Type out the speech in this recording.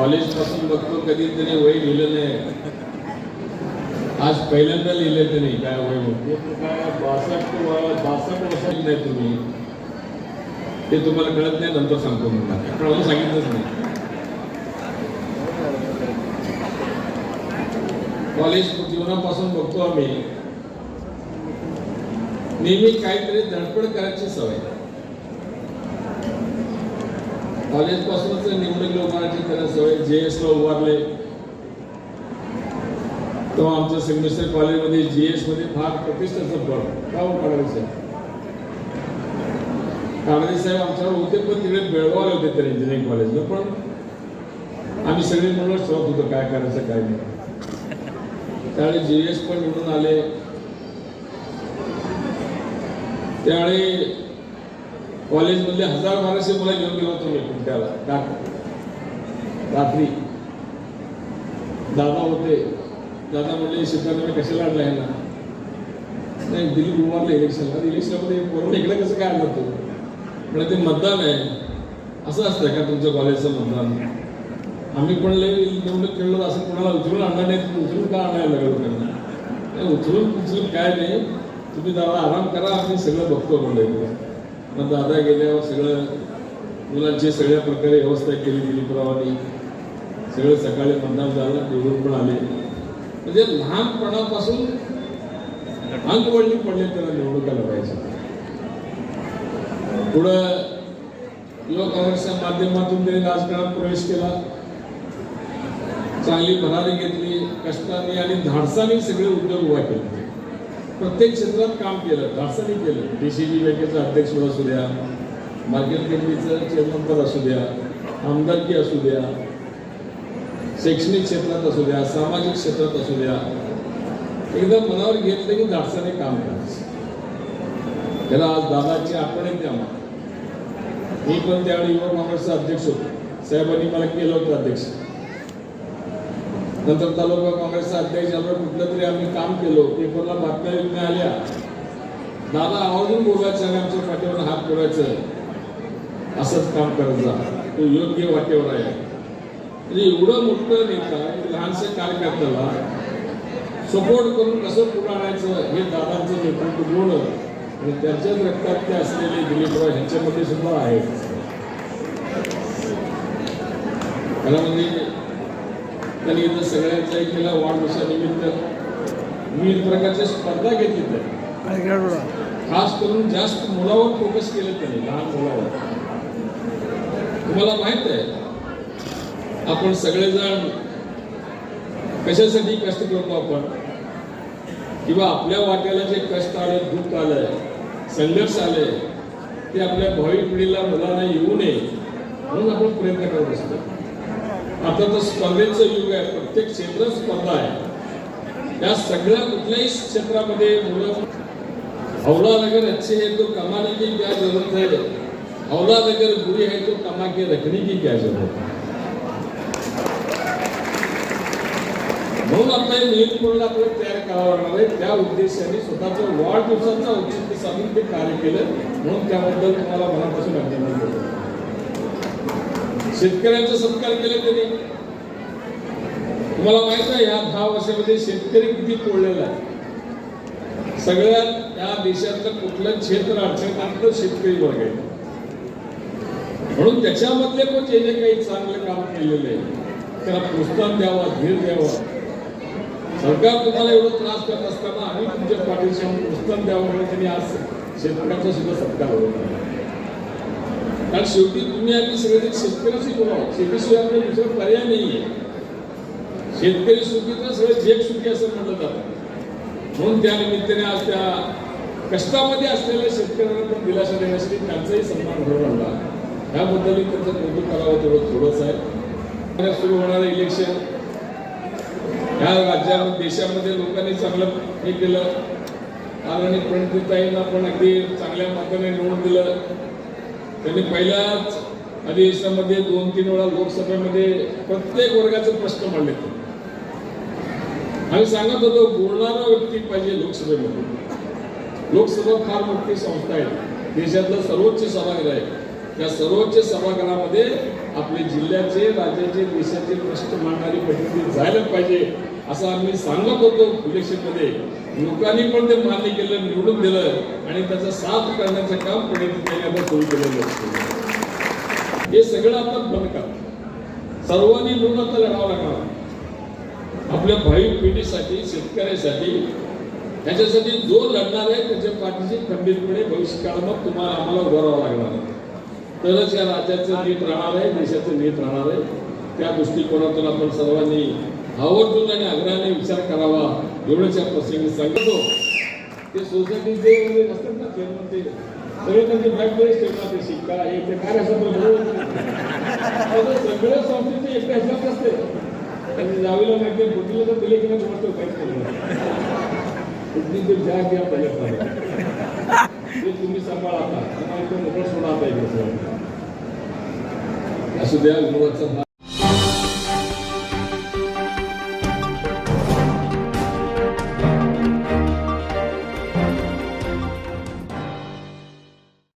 कॉलेजपासून बघतो कधीतरी वय लिहिलं नाही. आज पहिल्यांदा लिहिलं तरी काय वय म्हणते काय बासष्ट बासष्ट नाही तुम्ही. ते तुम्हाला कळत नाही नंतर सांगतो म्हणतात पण अजून सांगितलंच नाही. कॉलेज जीवनापासून बघतो आम्ही. नेहमी काहीतरी धडपड करायची सवय. कॉलेज पासूनच निवडणूक मराठी त्यांना सवय जे एस ला उभारले. तेव्हा आमच्या सिग्नेचर कॉलेजमध्ये जी एसमध्ये फार प्रतिष्ठाचं पद का हो साहेब? काळाडे साहेब आमच्यावर होते पण तिकडे बेळगावले होते त्या इंजिनिअरिंग कॉलेजला पण आम्ही सगळे म्हणूनच ठरवत होतो काय करायचं काय नाही. त्यावेळी जी एस पण निवडून आले. त्यावेळी कॉलेजमधले हजार बाराशे मुलं घेऊन गेलो होतो मी कुठ्याला रात्री. दादा होते. दादा म्हणले शेतकऱ्यांना मी कशाला आणला ह्याला? नाही दिलीप उभारले इलेक्शनला इलेक्शनमध्ये कोरोना इकडे कसं काय आणलं तू? म्हणजे ते मतदान आहे. असं असतं का तुमच्या कॉलेजचं मतदान? आम्ही पण लय निवडणूक खेळलो असं कोणाला उचलून आणणार नाही उचलून का आणायला लागलो त्यांना नाही, उचलून उचलून काय नाही. तुम्ही दादा आराम करा आम्ही सगळं बघतो म्हणलं. मग दादा गेल्यावर सगळं मुलांची सगळ्या प्रकारे व्यवस्था केली दिलीपरावांनी. सगळं सकाळी मतदान झालं निवडून पण आले. म्हणजे लहानपणापासून अंगवळणी पडले त्याला निवडणुका पाहिजे पुढं युवा काँग्रेसच्या माध्यमातून त्यांनी राजकारणात प्रवेश केला. चांगली भरारी घेतली कष्टाने आणि धाडसाने सगळे उद्योग उभा केले. प्रत्येक क्षेत्रात काम केलं धाडसाने केलं. डीसीबी बँकेचं अध्यक्षपद असू द्या मार्केट कमिटीचं चेअरमन पद असू द्या आमदारकी असू द्या शैक्षणिक क्षेत्रात असू द्या सामाजिक क्षेत्रात असू द्या एकदा मनावर घेतलं की धाडसाने काम करायचं. त्याला आज दादाची आठवण येते आम्हाला मी पण त्यावेळी युवक काँग्रेसचा अध्यक्ष होतो. साहेबांनी मला केलं होतं अध्यक्ष. नंतर तालुका काँग्रेसचा अध्यक्ष झालो कुठलं तरी आम्ही काम केलं. पेपरला बातम्या बितम्या आल्या. दादा आवर्जून बोलायचं आणि आमच्या पाठीवर हात पुरायचं. असंच काम करत जा. तो योग्य वाटेवर आहे. म्हणजे एवढं मोठं नेता एक लहानशा कार्यकर्त्याला सपोर्ट करून कसं पुढे आणायचं? हे दादांचं नेतृत्व गुण आणि त्यांच्याच रक्तात ते असलेले दिलीपराव ह्यांच्यामध्ये सुद्धा आहेत. मला म्हणजे त्यांनी इथं सगळ्यांचा एक केला वाढदिवसानिमित्त. विविध प्रकारच्या स्पर्धा घेतली त्यांनी खास करून जास्त मुलावर फोकस केलं त्यांनी लहान मुलावर. तुम्हाला माहीत आहे आपण सगळेजण कशासाठी कष्ट करतो आपण? किंवा आपल्या वाट्याला जे कष्ट आले दुःख आलंय संघर्ष आले ते आपल्या भावी पिढीला मुलांना येऊ नये म्हणून आपण प्रयत्न करत असतो. आता तर स्पर्धेचं युग आहे. प्रत्येक क्षेत्र स्पर्धा आहे. या सगळ्या कुठल्याही क्षेत्रामध्ये मुलं औलाद अच्छे है तो कमाने की क्या जरूरत है? औलाद बुरी है तो कमा के रखने की क्या जरूरत है? म्हणून आपल्याला मिळून आपल्याला तयार करावं लागणार आहे. त्या उद्देशाने स्वतःच्या वाढदिवसाचा औचित्य साधून ते कार्य केलं. म्हणून त्याबद्दल तुम्हाला मनापासून अभिनंदन करतो. शेतकऱ्यांचा सत्कार केला त्यांनी. तुम्हाला माहीत आहे ह्या दहा वर्षामध्ये शेतकरी किती पोळलेला आहे. सगळ्यात या देशातलं कुठलं क्षेत्र अडचण आपलं शेतकरी वर्ग आहे. म्हणून त्याच्यामधले पण जे जे काही चांगलं काम केलेलं आहे त्याला प्रोत्साहन द्यावं धीर द्यावा. सरकार तुम्हाला एवढं त्रास करत असताना आम्ही तुमच्या पाठीशी प्रोत्साहन द्यावं म्हणून त्यांनी आज शेतकऱ्यांचा सुद्धा सत्कार होता कारण शेवटी तुम्ही आम्ही सगळे शेतकऱ्याशी बोलावं शेतीशिवाय आपला दुसरा पर्याय नाहीये. शेतकरी सुखी तर सगळे जग सुखी असं म्हटलं जातं. म्हणून त्या निमित्ताने आज त्या कष्टामध्ये असलेल्या शेतकऱ्यांना पण दिलासा देण्यासाठी त्यांचाही सन्मान घडून आणला ह्याबद्दलही त्यांचं कौतुक करावं तेवढं थोडंच आहे. सुरू होणारं इलेक्शन ह्या राज्यामध्ये देशामध्ये लोकांनी चांगलं हे केलं. आदरणीय प्रणितीताईंना पण अगदी चांगल्या मताने निवडून दिलं. त्यांनी पहिल्याच अधिवेशनामध्ये दोन तीन वेळा लोकसभेमध्ये प्रत्येक वर्गाचे प्रश्न मांडले आम्ही सांगत होतो बोलणारा व्यक्ती पाहिजे लोकसभेमध्ये. लोकसभा फार मोठी संस्था आहे. देशातलं सर्वोच्च सभागृह आहे. त्या सर्वोच्च सभागृहामध्ये आपले जिल्ह्याचे राज्याचे देशाचे प्रश्न मांडणारी प्रतिनिधी जायला पाहिजे असं आम्ही सांगत होतो इलेक्शनमध्ये. लोकांनी पण ते मान्य केलं निवडून दिलं आणि त्याचा साथ करण्याचं काम पुणे आता सुरू केलेलं असतं हे सगळं आता बंद करा. सर्वांनी मिळून आता लढावं लागणार. आपल्या भावी पिढीसाठी शेतकऱ्यासाठी त्याच्यासाठी जो लढणार आहे त्याच्या पाठीशी खंबीरपणे भविष्य काळात तुम्हाला आम्हाला उभारावं लागणार आहे. तरच या राज्याचं नीट राहणार आहे देशाचं नीट राहणार आहे. त्या दृष्टिकोनातून आपण सर्वांनी आवर्जून आणि आग्रहाने विचार करावा एवढंच या प्रसंगी सांगतो. ते सोसायटीचे असतात ना चेअरमन ते सगळे त्यांचे बॅकवेळेस ठेवणार ते शिक्का हे ते काय असं सगळं संस्थेचे एकट्या ह्याच्यात असते. आणि जावीला माहिती बुटीला तर दिले की नाही तुम्हाला काहीच नाही बुटीचे ज्या घ्या पाहिजे ते तुम्ही सांभाळा आता. तुम्हाला सोडा आता इकडे. असू द्या